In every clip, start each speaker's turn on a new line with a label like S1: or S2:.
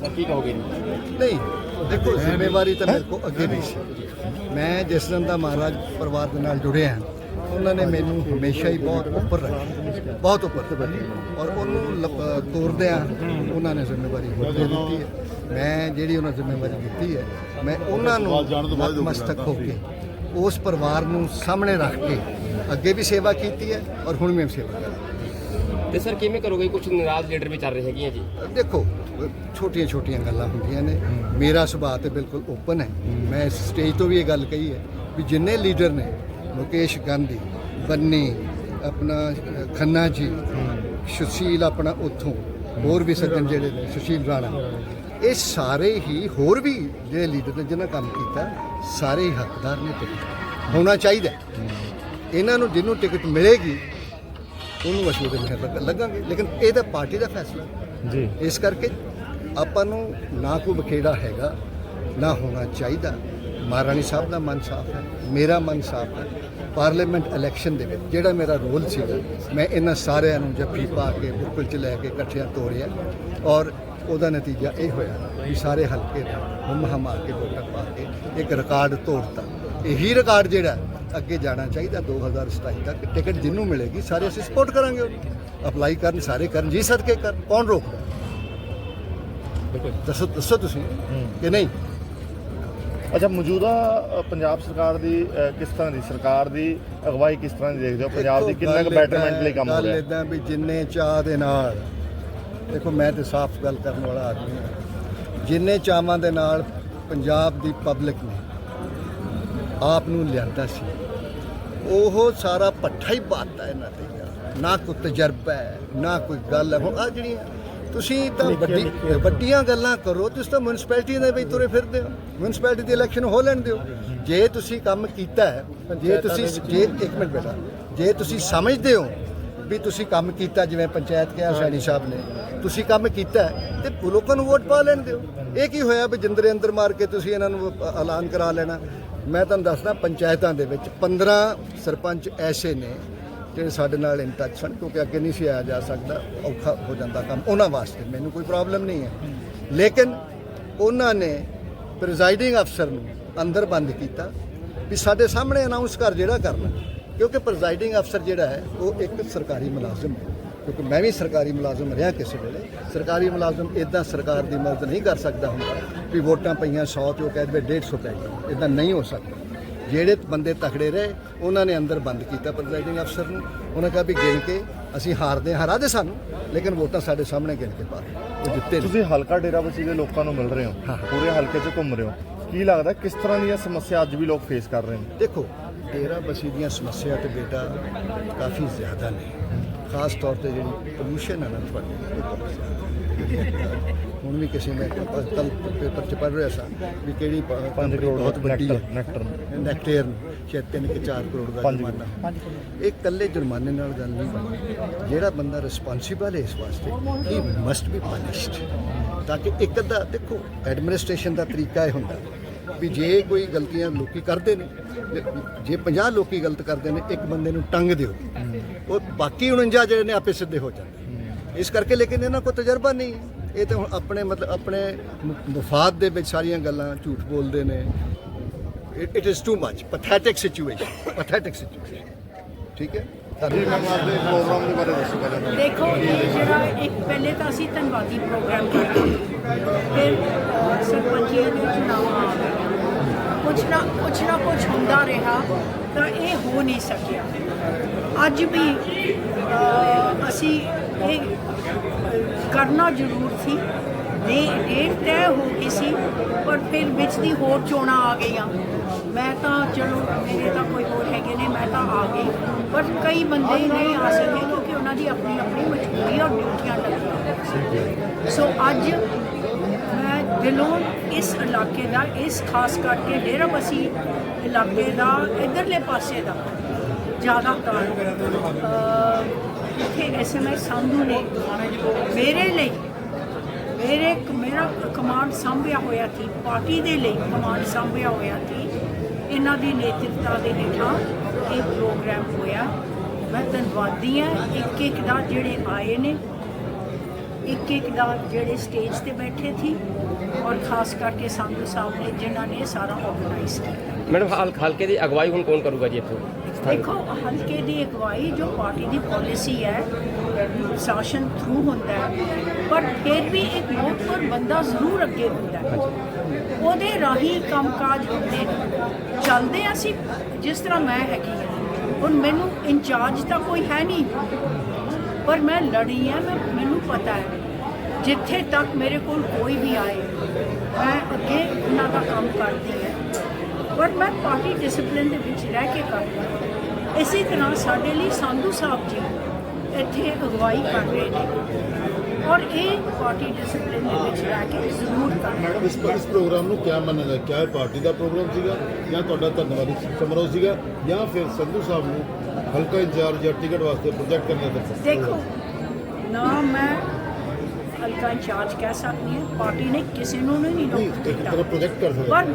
S1: Sir ਕੀ ਕਹੋਗੇ?
S2: ਨਹੀਂ, ਦੇਖੋ, ਜ਼ਿੰਮੇਵਾਰੀ ਤਾਂ ਮੇਰੇ ਕੋਲ ਅੱਗੇ ਨਹੀਂ ਸੀ। ਮੈਂ ਜਿਸ ਦਿਨ ਦਾ ਮਹਾਰਾਜ ਪਰਿਵਾਰ ਦੇ ਨਾਲ ਜੁੜਿਆ ਉਹਨਾਂ ਨੇ ਮੈਨੂੰ ਹਮੇਸ਼ਾ ਹੀ ਬਹੁਤ ਉੱਪਰ ਰੱਖਿਆ। ਬਹੁਤ ਉੱਪਰ। ਔਰ ਉਹਨੂੰ ਤੋਰਦਿਆਂ ਉਹਨਾਂ ਨੇ ਜ਼ਿੰਮੇਵਾਰੀ ਹੋਰ ਦੇ ਦਿੱਤੀ ਹੈ। ਮੈਂ ਜਿਹੜੀ ਉਹਨਾਂ ਜ਼ਿੰਮੇਵਾਰੀ ਦਿੱਤੀ ਹੈ, ਮੈਂ ਉਹਨਾਂ ਨੂੰ ਮਸਤਕ ਹੋ ਕੇ, ਉਸ ਪਰਿਵਾਰ ਨੂੰ ਸਾਹਮਣੇ ਰੱਖ ਕੇ ਅੱਗੇ ਵੀ ਸੇਵਾ ਕੀਤੀ ਹੈ ਔਰ ਹੁਣ ਵੀ ਸੇਵਾ ਕਰ
S1: ਤੇ ਸਰ ਕਿਵੇਂ ਕਰੋਗੇ? ਕੁਝ ਨਾਰਾਜ਼ ਲੀਡਰ ਵੀ ਚੱਲ ਰਹੇ ਹੈਗੇ ਜੀ।
S2: ਦੇਖੋ, ਛੋਟੀਆਂ ਛੋਟੀਆਂ ਗੱਲਾਂ ਹੁੰਦੀਆਂ ਨੇ। ਮੇਰਾ ਸੁਭਾਅ ਤੇ ਬਿਲਕੁਲ ਓਪਨ ਹੈ। ਮੈਂ ਇਸ ਸਟੇਜ ਤੋਂ ਵੀ ਇਹ ਗੱਲ ਕਹੀ ਹੈ ਵੀ ਜਿੰਨੇ ਲੀਡਰ ਨੇ, ਮੁਕੇਸ਼ ਗਾਂਧੀ, ਬੰਨੀ, ਆਪਣਾ, ਖੰਨਾ ਜੀ, ਸੁਸ਼ੀਲ ਆਪਣਾ ਉੱਥੋਂ, ਹੋਰ ਵੀ ਸੱਜਣ ਜਿਹੜੇ ਨੇ, ਸੁਸ਼ੀਲ ਰਾਣਾ, ਇਹ ਸਾਰੇ ਹੀ ਹੋਰ ਵੀ ਜਿਹੜੇ ਲੀਡਰ ਨੇ ਜਿਨ੍ਹਾਂ ਕੰਮ ਕੀਤਾ, ਸਾਰੇ ਹੀ ਹੱਕਦਾਰ ਨੇ ਟਿਕਟ ਹੋਣਾ ਚਾਹੀਦਾ ਇਹਨਾਂ ਨੂੰ ਜਿਹਨੂੰ ਟਿਕਟ ਮਿਲੇਗੀ ਉਹਨੂੰ ਅਸੀਂ ਉਹਦੇ ਲੱਗ- ਲੱਗਾਂਗੇ। ਲੇਕਿਨ ਇਹ ਤਾਂ ਪਾਰਟੀ ਦਾ ਫੈਸਲਾ।
S3: ਜੀ।
S2: ਇਸ ਕਰਕੇ ਆਪਾਂ ਨੂੰ ਨਾ ਕੋਈ ਬਖੇੜਾ ਹੈਗਾ ਨਾ ਹੋਣਾ ਚਾਹੀਦਾ। ਮਹਾਰਾਣੀ ਸਾਹਿਬ ਦਾ ਮਨ ਸਾਫ਼ ਹੈ ਮੇਰਾ ਮਨ ਸਾਫ਼ ਹੈ। ਪਾਰਲੀਮੈਂਟ ਇਲੈਕਸ਼ਨ ਦੇ ਵਿੱਚ ਜਿਹੜਾ ਮੇਰਾ ਰੋਲ ਸੀਗਾ ਮੈਂ ਇਹਨਾਂ ਸਾਰਿਆਂ ਨੂੰ ਜੱਫੀ ਪਾ ਕੇ ਬੁੱਕਲ ਚ ਲੈ ਕੇ ਇਕੱਠਿਆਂ ਤੋਰਿਆ। ਔਰ ਉਹਦਾ ਨਤੀਜਾ ਇਹ ਹੋਇਆ ਵੀ ਸਾਰੇ ਹਲਕੇ ਹਮ ਹਮ ਕੇ ਵੋਟਾਂ ਪਾ ਕੇ ਇੱਕ ਰਿਕਾਰਡ ਤੋੜਤਾ ਇਹੀ ਰਿਕਾਰਡ ਜਿਹੜਾ ਅੱਗੇ ਜਾਣਾ ਚਾਹੀਦਾ 2027 ਤੱਕ। ਟਿਕਟ ਜਿੰਨੂੰ ਮਿਲੇਗੀ ਸਾਰੇ ਅਸੀਂ ਸਪੋਰਟ ਕਰਾਂਗੇ। ਉਹਨੂੰ ਅਪਲਾਈ ਕਰਨ ਸਾਰੇ ਕਰਨ ਜੀ ਸਦਕੇ ਕਰਨ। ਕੌਣ ਰੋਕਦਾ? ਦੱਸੋ ਦੱਸੋ ਤੁਸੀਂ ਕਿ ਨਹੀਂ?
S3: ਅੱਛਾ ਮੌਜੂਦਾ ਪੰਜਾਬ ਸਰਕਾਰ ਦੀ ਕਿਸ ਤਰ੍ਹਾਂ ਦੀ? ਸਰਕਾਰ ਦੀ ਅਗਵਾਈ ਕਿਸ ਤਰ੍ਹਾਂ ਦੀ ਦੇਖਦੇ ਹੋ? ਪੰਜਾਬ ਦੀ ਕਿੰਨਾ ਕੁ ਬੈਟਰਮੈਂਟ ਲਈ ਕੰਮ ਹੋ ਰਿਹਾ? ਹੈ?
S2: ਏਦਾਂ ਵੀ ਜਿੰਨੇ ਚਾਹ ਦੇ ਨਾਲ ਦੇਖੋ ਮੈਂ ਤੇ ਸਾਫ਼ ਗੱਲ ਕਰਨ ਵਾਲਾ ਆਦਮੀ ਹਾਂ। ਜਿੰਨੇ ਚਾਵਾਂ ਦੇ ਨਾਲ ਪੰਜਾਬ ਦੀ ਪਬਲਿਕ ਨੇ ਆਪ ਨੂੰ ਲਿਆਂਦਾ ਸੀ ਉਹ ਸਾਰਾ ਪੱਠਾ ਹੀ ਪਾਤਾ ਇਹਨਾਂ ਤੇ ਯਾਰ। ਨਾ ਕੋਈ ਤਜਰਬਾ ਹੈ ਨਾ ਕੋਈ ਗੱਲ ਹੈ। ਹੁਣ ਆ ਜਿਹੜੀਆਂ ਤੁਸੀਂ ਤਾਂ ਵੱਡੀ ਵੱਡੀਆਂ ਗੱਲਾਂ ਕਰੋ ਤੁਸੀਂ ਤਾਂ ਮਿਊਨਿਸਪੈਲਿਟੀ ਦੇ ਵਿੱਚ ਤੁਰੇ ਫਿਰਦੇ ਹੋ। ਮਿਊਨਿਸਪੈਲਿਟੀ ਦੀ ਇਲੈਕਸ਼ਨ ਹੋ ਲੈਣ ਦਿਓ। ਜੇ ਤੁਸੀਂ ਕੰਮ ਕੀਤਾ ਹੈ ਜੇ ਤੁਸੀਂ ਜੇ ਇੱਕ ਮਿੰਟ ਬੇਟਾ ਜੇ ਤੁਸੀਂ ਸਮਝਦੇ ਹੋ ਵੀ ਤੁਸੀਂ ਕੰਮ ਕੀਤਾ ਜਿਵੇਂ ਪੰਚਾਇਤ ਕਿਹਾ ਸੈਣੀ ਸਾਹਿਬ ਨੇ। ਤੁਸੀਂ ਕੰਮ ਕੀਤਾ ਹੈ, ਤੇ ਲੋਕਾਂ ਨੂੰ ਵੋਟ ਪਾ ਲੈਣ ਦਿਓ। ਇਹ ਕੀ ਹੋਇਆ ਵੀ ਜਿੰਦਰੇ ਅੰਦਰ ਮਾਰ ਕੇ ਤੁਸੀਂ ਇਹਨਾਂ ਨੂੰ ਐਲਾਨ ਕਰਾ ਲੈਣਾ। ਮੈਂ ਤੁਹਾਨੂੰ ਦੱਸਦਾ ਪੰਚਾਇਤਾਂ ਦੇ ਵਿੱਚ 15 ਸਰਪੰਚ ਐਸੇ ਨੇ ਜਿਹੜੇ ਸਾਡੇ ਨਾਲ ਇਨ ਟੱਚ ਸਨ ਕਿਉਂਕਿ ਅੱਗੇ ਨਹੀਂ ਸੀ ਆਇਆ ਜਾ ਸਕਦਾ ਔਖਾ ਹੋ ਜਾਂਦਾ ਕੰਮ ਉਹਨਾਂ ਵਾਸਤੇ। ਮੈਨੂੰ ਕੋਈ ਪ੍ਰੋਬਲਮ ਨਹੀਂ ਹੈ। ਲੇਕਿਨ ਉਹਨਾਂ ਨੇ ਪ੍ਰੈਜ਼ਾਈਡਿੰਗ ਅਫਸਰ ਨੂੰ ਅੰਦਰ ਬੰਦ ਕੀਤਾ ਵੀ ਸਾਡੇ ਸਾਹਮਣੇ ਅਨਾਉਂਸ ਕਰ ਜਿਹੜਾ ਕਰਨਾ। ਕਿਉਂਕਿ ਪ੍ਰੈਜ਼ਾਈਡਿੰਗ ਅਫਸਰ ਜਿਹੜਾ ਹੈ ਉਹ ਇੱਕ ਸਰਕਾਰੀ ਮੁਲਾਜ਼ਮ ਹੈ। ਕਿਉਂਕਿ ਮੈਂ ਵੀ ਸਰਕਾਰੀ ਮੁਲਾਜ਼ਮ ਰਿਹਾ ਕਿਸੇ ਵੇਲੇ। ਸਰਕਾਰੀ ਮੁਲਾਜ਼ਮ ਇਦਾਂ ਸਰਕਾਰ ਦੀ ਮਦਦ ਨਹੀਂ ਕਰ ਸਕਦਾ ਹੁੰਦਾ ਵੀ ਵੋਟਾਂ ਪਈਆਂ 100 ਤੇ ਉਹ ਕਹਿ ਦੇਵੇ 150 ਪੈ ਗਈ ਇਦਾਂ ਨਹੀਂ ਹੋ ਸਕਦਾ। ਜਿਹੜੇ ਬੰਦੇ ਤਕੜੇ ਰਹੇ ਉਹਨਾਂ ਨੇ ਅੰਦਰ ਬੰਦ ਕੀਤਾ ਪ੍ਰੈਜ਼ਾਈਡਿੰਗ ਅਫਸਰ ਨੂੰ। ਉਹਨਾਂ ਕਿਹਾ ਵੀ ਗਿਣ ਕੇ ਅਸੀਂ ਹਾਰਦੇ ਹਾਂ ਹਰਾ ਦੇ ਸਾਨੂੰ ਲੇਕਿਨ ਵੋਟਾਂ ਸਾਡੇ ਸਾਹਮਣੇ ਗਿਣ ਕੇ ਪਾ ਉਹ ਜਿੱਤੇ।
S3: ਤੁਸੀਂ ਹਲਕਾ ਡੇਰਾਬੱਸੀ ਦੇ ਲੋਕਾਂ ਨੂੰ ਮਿਲ ਰਹੇ ਹੋ।
S2: ਹਾਂ।
S3: ਪੂਰੇ ਹਲਕੇ 'ਚ ਘੁੰਮ ਰਹੇ ਹੋ। ਕੀ ਲੱਗਦਾ ਕਿਸ ਤਰ੍ਹਾਂ ਦੀਆਂ ਸਮੱਸਿਆ ਅੱਜ ਵੀ ਲੋਕ ਫੇਸ ਕਰ ਰਹੇ ਨੇ?
S2: ਦੇਖੋ ਡੇਰਾ ਬਸੀ ਦੀਆਂ ਸਮੱਸਿਆ ਤੇ ਬੇਟਾ ਕਾਫੀ ਜ਼ਿਆਦਾ ਨੇ। ਖਾਸ ਤੌਰ ਤੇ ਜਿਹੜੀ ਪੋਲੂਸ਼ਨ ਹੈ ਨਾ ਜ਼ਿਆਦਾ। ਹੁਣ ਵੀ ਕਿਸੇ ਨੇ ਕੱਲ ਪੇਪਰ ਚ ਪੜ੍ਹ ਰਿਹਾ ਸਾਂ ਵੀ ਕਿਹੜੀ ਪ-
S3: 5
S2: company
S3: ਕਰੋੜ
S2: ਬਹੁਤ ਵੱਡੀ ਹੈ
S3: ਨੈਕਟਰ
S2: ਨੈਕਟੇਰ ਸ਼ਾਇਦ ਤਿੰਨ ਕਿ 4 ਕਰੋੜ ਦਾ ਜੁਰਮਾਨਾ ਇਹ ਇਕੱਲੇ ਜੁਰਮਾਨੇ ਨਾਲ ਗੱਲ ਨਹੀਂ ਬਣਦੀ। ਜਿਹੜਾ ਬੰਦਾ ਰਿਸਪਾਂਸਿਬਲ ਹੈ ਇਸ ਵਾਸਤੇ ਹੀ ਮਸਟ ਬੀ ਪਨਿਸ਼ਡ ਤਾਂ ਕਿ ਇੱਕ ਅੱਧਾ ਦੇਖੋ ਐਡਮਿਨਿਸਟ੍ਰੇਸ਼ਨ ਦਾ ਤਰੀਕਾ ਇਹ ਹੁੰਦਾ। ਵੀ ਜੇ ਕੋਈ ਗਲਤੀਆਂ ਲੋਕੀ ਕਰਦੇ ਨੇ ਜੇ 50 ਲੋਕੀ ਗਲਤ ਕਰਦੇ ਨੇ ਇੱਕ ਬੰਦੇ ਨੂੰ ਟੰਗ ਦਿਓ। ਉਹ ਬਾਕੀ 49 ਜਿਹੜੇ ਨੇ ਆਪੇ ਸਿੱਧੇ ਹੋ ਜਾਂਦੇ ਇਸ ਕਰਕੇ ਲੇਕਿਨ ਇਹਨਾਂ ਕੋਲ ਤਜਰਬਾ ਨਹੀਂ ਹੈ। ਇਹ ਤਾਂ ਹੁਣ ਆਪਣੇ ਮਤਲਬ ਆਪਣੇ ਮਫਾਦ ਦੇ ਵਿੱਚ ਸਾਰੀਆਂ ਗੱਲਾਂ ਝੂਠ ਬੋਲਦੇ ਨੇ। It is too much pathetic situation pathetic situation ਠੀਕ ਹੈ?
S3: ਜੀ ਮੈਂ ਆਪਦੇ ਪ੍ਰੋਗਰਾਮ ਦੇ ਬਾਰੇ ਦੱਸੋ ਪਹਿਲਾਂ
S4: ਦੇਖੋ ਇਹ ਜਿਹੜਾ ਇੱਕ ਪਹਿਲੇ ਤਾਂ ਅਸੀਂ ਧੰਨਵਾਦੀ ਪ੍ਰੋਗਰਾਮ ਕੀਤਾ ਫਿਰ ਕੁਛ ਨਾ ਕੁਛ ਨਾ ਕੁਛ ਹੁੰਦਾ ਰਿਹਾ ਤਾਂ ਇਹ ਹੋ ਨਹੀਂ ਸਕਿਆ। ਅੱਜ ਵੀ ਅਸੀਂ ਇਹ ਕਰਨਾ ਜ਼ਰੂਰ ਸੀ। ਦੇ ਡੇਟ ਤੈਅ ਹੋ ਗਈ ਸੀ ਪਰ ਫਿਰ ਵਿੱਚ ਦੀ ਹੋਰ ਚੋਣਾਂ ਆ ਗਈਆਂ। ਮੈਂ ਤਾਂ ਚਲੋ ਮੇਰੇ ਤਾਂ ਕੋਈ ਹੋਰ ਹੈਗੇ ਨੇ ਮੈਂ ਤਾਂ ਆ ਗਈ। ਪਰ ਕਈ ਬੰਦੇ ਨਹੀਂ ਆ ਸਕੇ ਕਿਉਂਕਿ ਉਹਨਾਂ ਦੀ ਆਪਣੀ ਆਪਣੀ ਮਜਬੂਰੀ ਔਰ ਡਿਊਟੀਆਂ ਲੱਗੀਆਂ ਸੋ ਅੱਜ ਦਿਲੋਂ ਇਸ ਇਲਾਕੇ ਦਾ ਇਸ ਖਾਸ ਕਰਕੇ ਡੇਰਾਬੱਸੀ ਇਲਾਕੇ ਦਾ ਇਧਰਲੇ ਪਾਸੇ ਦਾ ਜ਼ਿਆਦਾਤਰ ਅਹ, ਇੱਥੇ ਐਸਐਮਐਸ ਸੰਧੂ ਨੇ। ਮੇਰੇ ਲਈ ਮੇਰੇ ਮੇਰਾ ਕਮਾਂਡ ਸੰਭਿਆ ਹੋਇਆ ਸੀ ਪਾਰਟੀ ਦੇ ਲਈ ਕਮਾਂਡ ਸੰਭਿਆ ਹੋਇਆ ਸੀ। ਇਹਨਾਂ ਦੀ ਨੇਤਰਤਾ ਦੇ ਹੇਠਾਂ ਇਹ ਪ੍ਰੋਗਰਾਮ ਹੋਇਆ। ਮੈਂ ਧੰਨਵਾਦੀ ਹਾਂ। ਇੱਕ ਇੱਕ ਦਾ ਜਿਹੜੇ ਆਏ ਨੇ ਇੱਕ ਇੱਕ ਦਾ ਜਿਹੜੇ ਸਟੇਜ ਤੇ ਬੈਠੇ ਸੀ ਔਰ ਖਾਸ ਕਰਕੇ ਸੰਧੂ ਸਾਹਿਬ ਨੇ ਜਿਨ੍ਹਾਂ ਨੇ ਸਾਰਾ ਆਰਗੇਨਾਈਜ਼ ਕੀਤਾ।
S1: ਮੈਡਮ ਹਾਲ ਹਲਕੇ ਦੀ ਅਗਵਾਈ ਹੁਣ ਕੌਣ ਕਰੂਗਾ ਜੀ ਇੱਥੋਂ?
S4: ਦੇਖੋ ਹਲਕੇ ਦੀ ਅਗਵਾਈ ਜੋ ਪਾਰਟੀ ਦੀ ਪਾਲਿਸੀ ਹੈ ਸ਼ਾਸਨ ਥਰੂ ਹੁੰਦਾ ਹੈ ਪਰ ਫਿਰ ਵੀ ਇੱਕ ਮੋਹਤਵਰ ਬੰਦਾ ਜ਼ਰੂਰ ਅੱਗੇ ਹੁੰਦਾ ਹੈ। ਉਹਦੇ ਰਾਹੀਂ ਕੰਮਕਾਜ ਹੁੰਦੇ ਨੇ। ਚੱਲਦੇ ਅਸੀਂ ਜਿਸ ਤਰ੍ਹਾਂ ਮੈਂ ਹੈਗੀ ਹਾਂ। ਹੁਣ ਮੈਨੂੰ ਇੰਚਾਰਜ ਤਾਂ ਕੋਈ ਹੈ ਨਹੀਂ। ਪਰ ਮੈਂ ਲੜੀ ਹਾਂ ਮੈਂ ਮੈਨੂੰ ਪਤਾ ਹੈ। ਜਿੱਥੇ ਤੱਕ ਮੇਰੇ ਕੋਲ ਕੋਈ ਵੀ ਆਏ ਮੈਂ ਅੱਗੇ ਉਹਨਾਂ ਦਾ ਕੰਮ ਕਰਦੀ ਹਾਂ। ਪਰ ਮੈਂ ਪਾਰਟੀ ਡਿਸਪਲਿਨ ਦੇ ਵਿੱਚ ਰਹਿ ਕੇ ਕਰਦੀ ਹਾਂ। ਇਸੇ ਤਰ੍ਹਾਂ ਸਾਡੇ ਲਈ ਸੰਧੂ ਸਾਹਿਬ ਜੀ ਇੱਥੇ ਅਗਵਾਈ ਕਰ ਰਹੇ ਨੇ। ਔਰ ਇਹ ਪਾਰਟੀ ਡਿਸਪਲਿਨ ਦੇ ਵਿੱਚ ਰਹਿ ਕੇ ਜ਼ਰੂਰ ਕਰ
S5: ਮੈਡਮ ਇਸ ਇਸ ਪ੍ਰੋਗਰਾਮ ਨੂੰ ਕਿਆ ਮੰਨਿਆ ਜਾਂਦਾ ਕਿਆ ਪਾਰਟੀ ਦਾ ਪ੍ਰੋਗਰਾਮ ਸੀਗਾ? ਜਾਂ ਤੁਹਾਡਾ ਧੰਨਵਾਦੀ ਸਮਾਰੋਹ ਸੀਗਾ? ਜਾਂ ਫਿਰ ਸੰਧੂ ਸਾਹਿਬ ਨੂੰ ਹਲਕਾ ਇੰਚਾਰਜ ਜਾਂ ਟਿਕਟ ਵਾਸਤੇ ਪ੍ਰੋਜੈਕਟ ਕਰਨਾ ਦਾ
S4: ਦੇਖੋ ਨਾ ਮੈਂ ਹਲਕਾ ਇੰਚਾਰਜ ਕਹਿ ਸਕਦੀ ਹਾਂ ਪਾਰਟੀ ਨੇ ਕਿਸੇ ਨੂੰ ਨਹੀਂ ਨੋਟ
S5: ਇੱਕ ਤਰ੍ਹਾਂ ਪ੍ਰੋਜੈਕਟ ਕਰ ਸਕਦੇ
S4: ਪਰ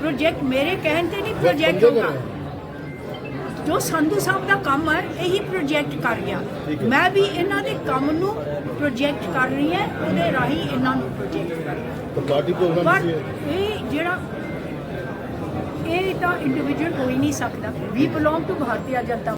S4: ਪ੍ਰੋਜੈਕਟ ਮੇਰੇ ਕਹਿਣ ਤੇ ਨਹੀਂ ਪ੍ਰੋਜੈਕਟ
S5: ਕਰ
S4: ਜੋ ਸੰਧੂ ਸਾਹਿਬ ਦਾ ਕੰਮ ਹੈ ਇਹੀ ਪ੍ਰੋਜੈਕਟ ਕਰ ਗਿਆ। ਮੈਂ ਵੀ ਇਹਨਾਂ ਦੇ ਕੰਮ ਨੂੰ ਪ੍ਰੋਜੈਕਟ ਕਰ ਰਹੀ ਹਾਂ ਉਹਦੇ ਰਾਹੀਂ ਇਹਨਾਂ ਨੂੰ ਪ੍ਰੋਜੈਕਟ ਕਰ ਰਹੀ। ਹਾਂ
S5: ਤਾਂ ਪਾਰਟੀ ਪ੍ਰੋਗਰਾਮ
S4: ਪਰ
S5: ਸੀ।
S4: ਇਹ ਜਿਹੜਾ ਇਹ ਤਾਂ ਇੰਡੀਵਿਜੂਅਲ ਹੋ ਹੀ ਨਹੀਂ ਸਕਦਾ। We belong to Bharatiya Janata.